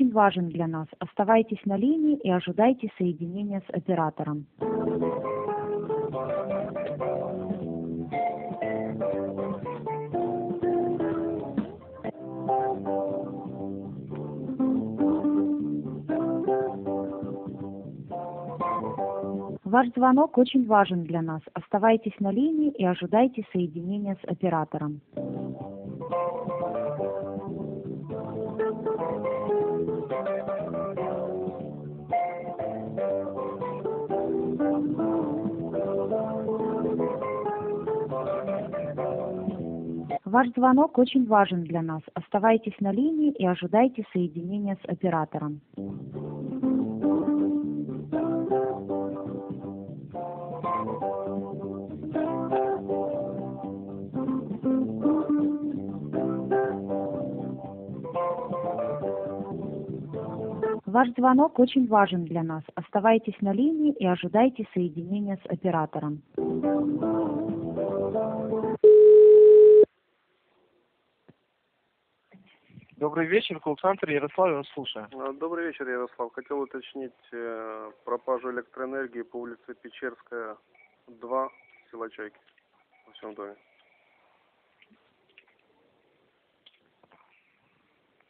очень важен для нас. Оставайтесь на линии и ожидайте соединения с оператором. Ваш звонок очень важен для нас. Оставайтесь на линии и ожидайте соединения с оператором. Ваш звонок очень важен для нас. Оставайтесь на линии и ожидайте соединения с оператором. Ваш звонок очень важен для нас. Оставайтесь на линии и ожидайте соединения с оператором. Добрый вечер, колл-центр Ярослав, я вас слушаю. А, Добрый вечер, Ярослав. Хотел уточнить э, пропажу электроэнергии по улице Печерская, 2, села Чайки, во всем доме.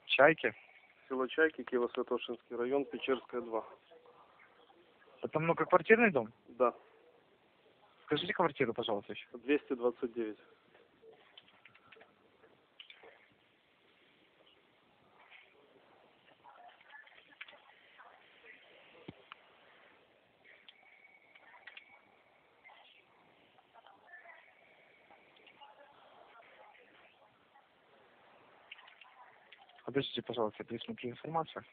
Чайки. Село Чайки, Киево-Святошинский район, Печерская, 2. Это многоквартирный дом? Да, Скажите квартиру, пожалуйста, еще. 229. Подождите, пожалуйста, я пересмотрю информацию.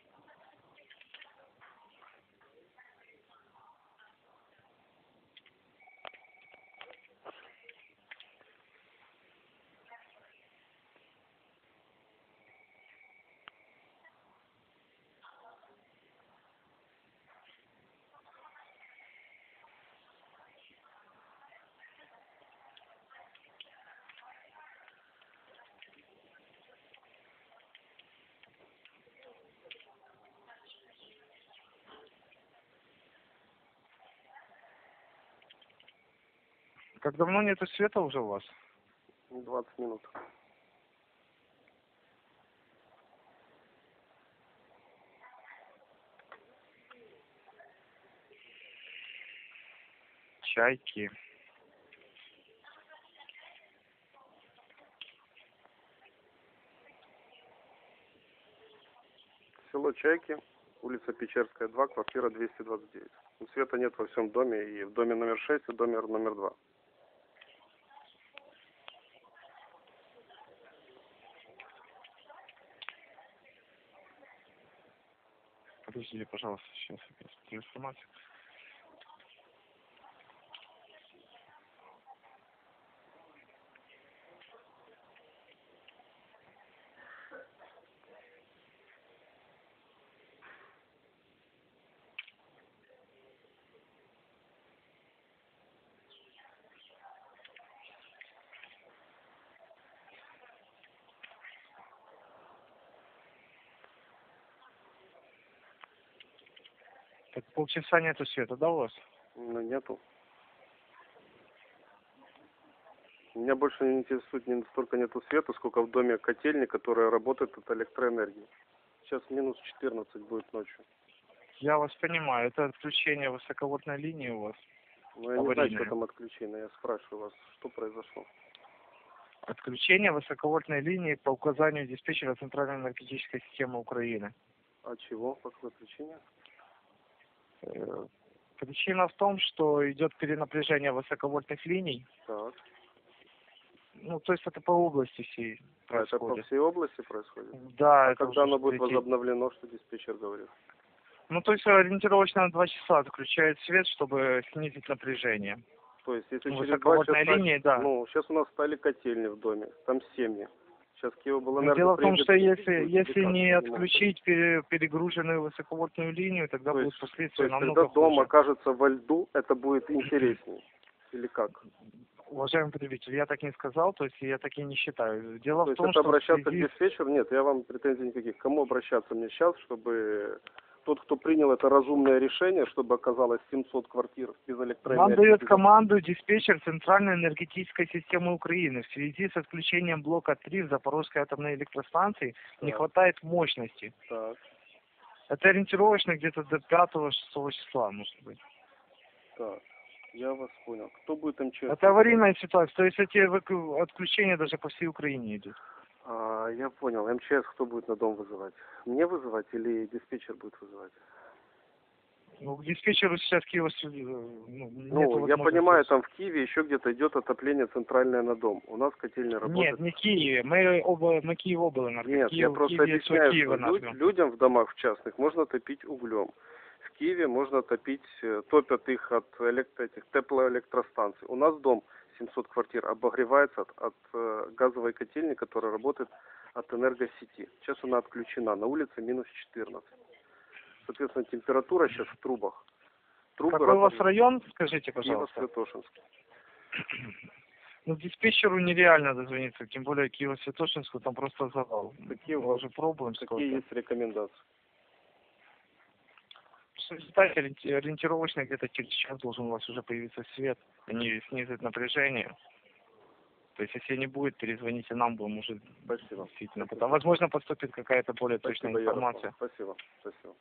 Как давно нету света уже у вас? 20 минут. Чайки. Село Чайки, улица Печерская, 2, квартира 229. Ну, Света нет во всем доме, и в доме номер 6, и в доме номер 2. Подождите, пожалуйста, сейчас я пересмотрю информацию. Так полчаса нету света, да, у вас? Ну, нету. Меня больше не интересует не столько нету света, сколько в доме котельни, которая работает от электроэнергии. Сейчас минус 14 будет ночью. Я вас понимаю, это отключение высоковольтной линии у вас. Но я не знаю, что там отключено. Я спрашиваю вас, что произошло. Отключение высоковольтной линии по указанию диспетчера Центральной энергетической системы Украины. А чего? По какой причине? Э, Причина в том, что идет перенапряжение высоковольтных линий. Так. Ну, то есть это по области всей А это по всей области происходит? Да, А это когда оно будет возобновлено, что диспетчер говорит? Ну, то есть ориентировочно на два часа отключает свет, чтобы снизить напряжение. То есть, если через два высоковольтная часа... линия, да. Ну, сейчас у нас стали котельни в доме, там семьи. Сейчас Киево было Но дело в том, что если, если не отключить пере- перегруженную высоковольтную линию, тогда То будут есть- То последствия есть, намного когда дом хуже. окажется во льду, это будет интереснее? Или как? Уважаемый потребитель, я так не сказал, то есть я так и не считаю. Дело То в том, это что обращаться связи к диспетчеру? Нет, я вам претензий никаких. Кому обращаться мне сейчас, чтобы тот, кто принял это разумное решение, чтобы оказалось 700 квартир без электроэнергии? Нам дает команду диспетчер Центральной энергетической системы Украины. В связи с отключением блока 3 в Запорожской атомной электростанции не Так. хватает мощности. Так, Это ориентировочно где-то до 5-6 числа, может быть. так. Я вас понял. Кто будет МЧС? Это аварийная ситуация. То есть эти отключения даже по всей Украине идут. А, я понял. МЧС кто будет на дом вызывать? Мне вызывать или диспетчер будет вызывать? Ну, диспетчеру сейчас Киева э, ну, Ну, я понимаю, там в Киеве еще где-то идет отопление центральное на дом. У нас котельная работает. Нет, не Киеве. Мы оба, мы Киев облэнерго. Нет, Киев, я просто Киеве объясняю, Киева что лю- назовем. людям в домах в частных можно топить углем. В Киеве можно топить, э, топят их от электро, этих теплоэлектростанций. У нас дом 700 квартир обогревается от, от, э, газовой котельни, которая работает от энергосети. Сейчас она отключена. На улице минус 14. Соответственно, температура сейчас в трубах. Трубы Какой у вас район, скажите, пожалуйста? Киево-Святошинск. Ну, диспетчеру нереально дозвониться, тем более Киево-Святошинску, там просто завал. Какие у Мы уже пробуем сколько. Какие есть рекомендации? Ориенти- ориентировочно где-то через час должен у вас уже появиться свет. Они снизят напряжение. То есть, если не будет, перезвоните нам, будем уже Спасибо. действительно. Потом, возможно, поступит какая-то более точная Спасибо, Ярослав. информация. Спасибо. Спасибо.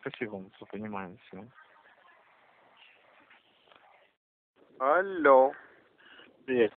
Спасибо вам за понимание всего. Алло. Привет.